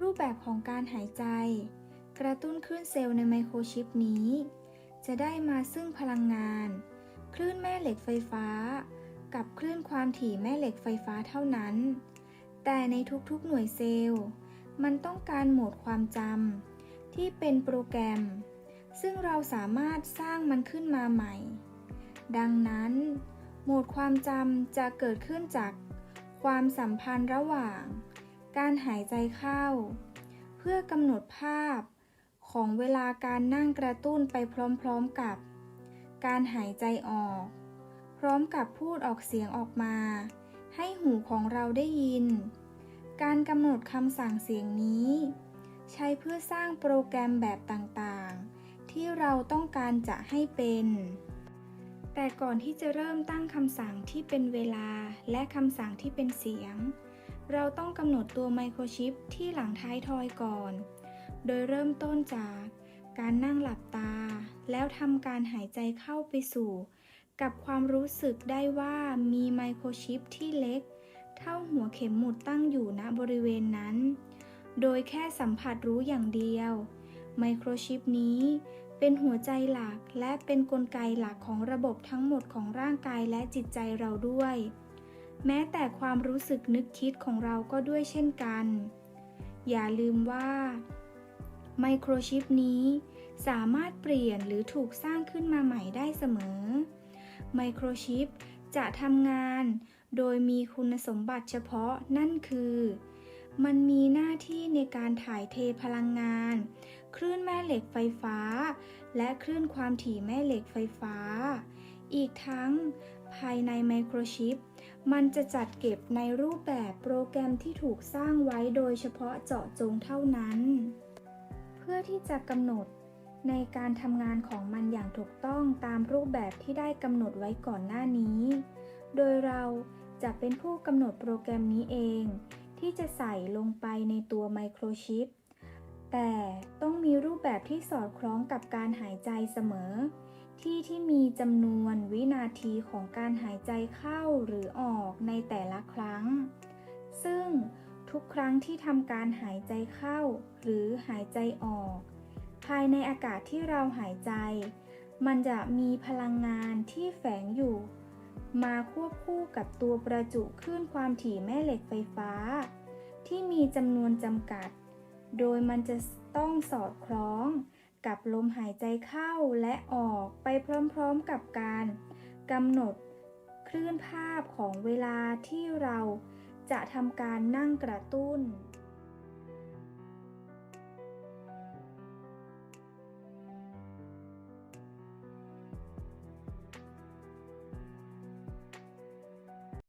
รูปแบบของการหายใจ กระตุ้นคลื่นเซลล์ในไมโครชิปนี้ จะได้มาซึ่งพลังงาน คลื่นแม่เหล็กไฟฟ้า กับคลื่นความถี่แม่เหล็กไฟฟ้าเท่านั้น แต่ในทุกๆหน่วยเซลล์ มันต้องการโหมดความจำที่เป็นโปรแกรม ซึ่งเราสามารถสร้างมันขึ้นมาใหม่ ดังนั้น โหมดความจำจะเกิดขึ้นจากความสัมพันธ์ระหว่าง การหายใจเข้า เพื่อกำหนดภาพของเวลาการนั่งกระตุ้นไปพร้อมๆกับ การหายใจออก พร้อมกับพูดออกเสียงออกมา ให้หูของเราได้ยิน การกำหนดคำสั่งเสียงนี้ ใช้เพื่อสร้างโปรแกรมแบบต่างๆ ที่เราต้องการจะให้เป็น แต่ก่อนที่จะเริ่มตั้งคำสั่งที่เป็นเวลาและคำสั่งที่เป็นเสียง เราต้องกำหนดตัวไมโครชิปที่หลังท้ายทอยก่อน โดยเริ่มต้นจากการนั่งหลับตา แล้วทำการหายใจเข้าไปสู่ กับความรู้สึกได้ว่ามีไมโครชิปที่เล็ก เท่าหัวเข็มหมุดตั้งอยู่ณบริเวณนั้น โดยแค่สัมผัสรู้อย่างเดียว ไมโครชิปนี้เป็นหัวใจหลักและเป็นนกลไกหลักของระบบทั้งหมดของร่างกายและจิตใจเราด้วย แม้แต่ความรู้สึกนึกคิดของเราก็ด้วยเช่นกัน อย่าลืมว่า ไมโครชิปนี้สามารถเปลี่ยนหรือถูกสร้างขึ้นมาใหม่ได้เสมอ ไมโครชิปจะทำงานโดยมีคุณสมบัติเฉพาะนั่นคือ มันมีหน้าที่ในการถ่ายเทพลังงาน คลื่นแม่เหล็กไฟฟ้า และคลื่นความถี่แม่เหล็กไฟฟ้า อีกทั้ง ภายในไมโครชิป มันจะจัดเก็บในรูปแบบโปรแกรมที่ถูกสร้างไว้โดยเฉพาะเจาะจงเท่านั้น เพื่อที่จะกำหนดในการทำงานของมันอย่างถูกต้องตามรูปแบบที่ได้กำหนดไว้ก่อนหน้านี้ โดยเราจะเป็นผู้กำหนดโปรแกรมนี้เอง ที่จะใส่ลงไปในตัวไมโครชิป แต่ต้องมีรูปแบบที่สอดคล้องกับการหายใจเสมอ ที่ที่มีจำนวนวินาทีของการหายใจเข้าหรือออกในแต่ละครั้ง ซึ่งทุกครั้งที่ทำการหายใจเข้าหรือหายใจออก ภายในอากาศที่เราหายใจ มันจะมีพลังงานที่แฝงอยู่ มาควบคู่กับตัวประจุคลื่นความถี่แม่เหล็กไฟฟ้า ที่มีจำนวนจำกัด โดยมันจะต้องสอดคล้อง กับลมหายใจเข้าและออกไปพร้อมๆกับการกำหนดคลื่นภาพของเวลาที่เราจะทำการนั่งกระตุ้น